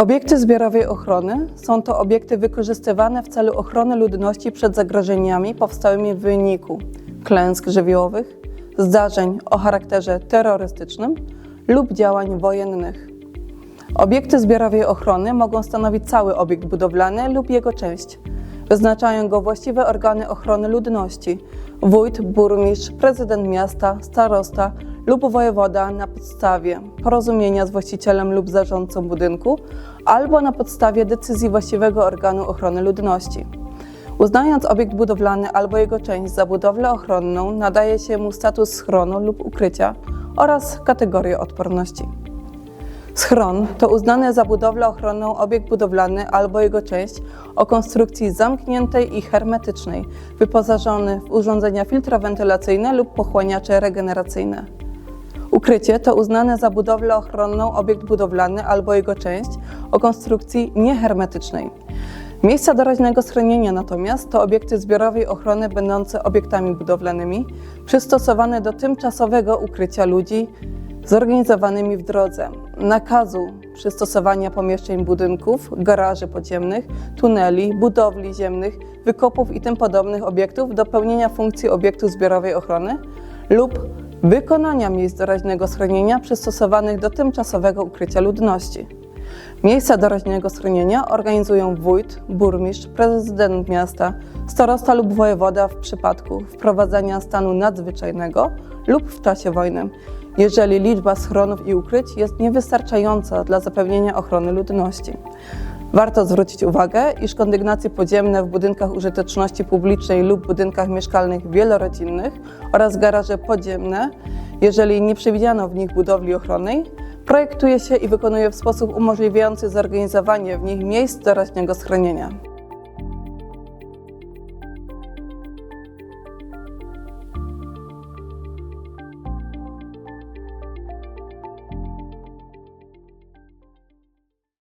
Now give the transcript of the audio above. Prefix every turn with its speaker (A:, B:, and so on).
A: Obiekty zbiorowej ochrony są to obiekty wykorzystywane w celu ochrony ludności przed zagrożeniami powstałymi w wyniku klęsk żywiołowych, zdarzeń o charakterze terrorystycznym lub działań wojennych. Obiekty zbiorowej ochrony mogą stanowić cały obiekt budowlany lub jego część. Wyznaczają go właściwe organy ochrony ludności wójt, burmistrz, prezydent miasta, starosta lub wojewoda na podstawie porozumienia z właścicielem lub zarządcą budynku albo na podstawie decyzji właściwego organu ochrony ludności. Uznając obiekt budowlany albo jego część za budowlę ochronną, nadaje się mu status schronu lub ukrycia oraz kategorię odporności. Schron to uznany za budowlę ochronną obiekt budowlany albo jego część o konstrukcji zamkniętej i hermetycznej, wyposażony w urządzenia filtrowentylacyjne lub pochłaniacze regeneracyjne. Ukrycie to uznany za budowlę ochronną obiekt budowlany albo jego część o konstrukcji niehermetycznej. Miejsca doraźnego schronienia natomiast to obiekty zbiorowej ochrony będące obiektami budowlanymi, przystosowane do tymczasowego ukrycia ludzi zorganizowanymi w drodze nakazu przystosowania pomieszczeń budynków, garaży podziemnych, tuneli, budowli ziemnych, wykopów i tym podobnych obiektów do pełnienia funkcji obiektu zbiorowej ochrony lub wykonania miejsc doraźnego schronienia przystosowanych do tymczasowego ukrycia ludności. Miejsca doraźnego schronienia organizują wójt, burmistrz, prezydent miasta, starosta lub wojewoda w przypadku wprowadzenia stanu nadzwyczajnego lub w czasie wojny, jeżeli liczba schronów i ukryć jest niewystarczająca dla zapewnienia ochrony ludności. Warto zwrócić uwagę, iż kondygnacje podziemne w budynkach użyteczności publicznej lub budynkach mieszkalnych wielorodzinnych oraz garaże podziemne, jeżeli nie przewidziano w nich budowli ochronnej, projektuje się i wykonuje w sposób umożliwiający zorganizowanie w nich miejsc doraźnego schronienia.